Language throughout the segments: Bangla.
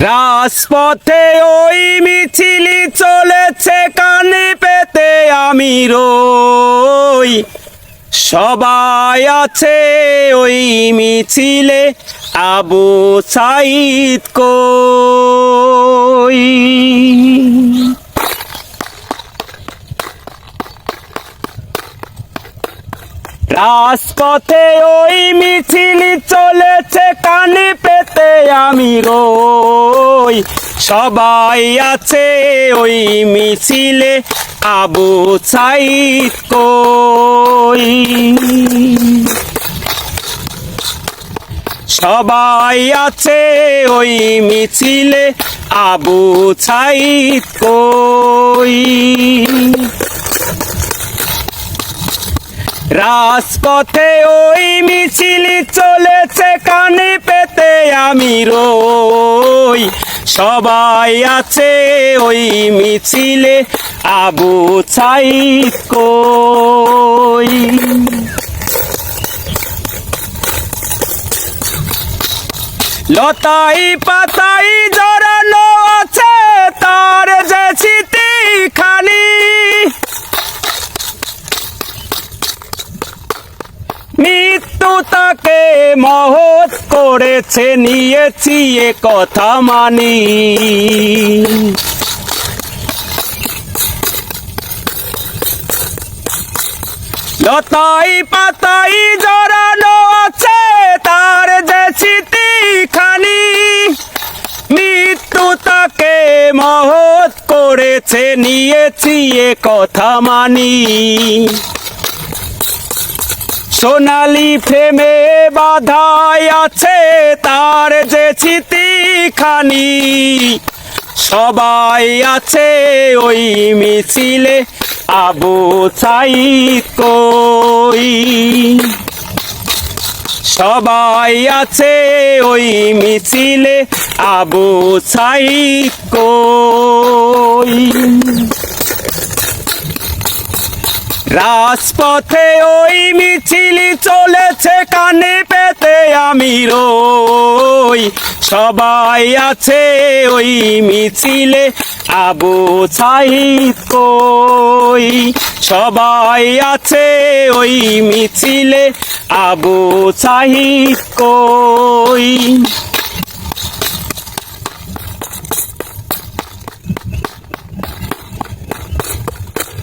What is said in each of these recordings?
রাজপথে ওই মিছিলি চলেছে কানে পেতে আমি রই সবাই আছে ওই মিছিলে আবু সাইদ কই। রাজপথে ওই মিছিলি চলেছে কানে পেতে আমি রই সবাই আছে ওই মিছিলে আবু সাইদ কই? সবাই আছে ওই মিছিলে আবু সাইদ কই? রাজপথে ওই মিছিলি চলেছে কানে পেতে আমি রই। সবাই আছে ওই মিছিলে আবু সাইদ কই? লতাই পাতাই মৃত্যু তাকে মহৎ করেছে, নিয়েছি এ কথা মানি। লতাই পাতাই জড়ানো আছে তার যে স্মৃতি খানি মৃত্যু তাকে মহৎ করেছে, নিয়েছি এ কথা মানি। সোনালি ফ্রেমে বাধাই আছে তার যে স্মৃতিখানি। সবাই আছে ওই মিছিলে আবু সাইদ কই। সবাই আছে ওই মিছিলে আবু সাইদ কই। রাজপথে ওই মিছিলি চলেছে কানে পেতে আমি রই। সবাই আছে ওই মিছিলে, আবু সাইদ কই? সবাই আছে ওই মিছিলে, আবু সাইদ কই?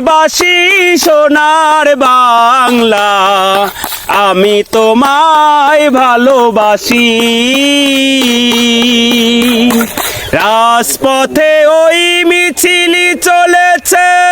বাসি সোনার বাংলা আমি তোমায় ভালোবাসি। রাজপথে ওই মিছিলি চলেছে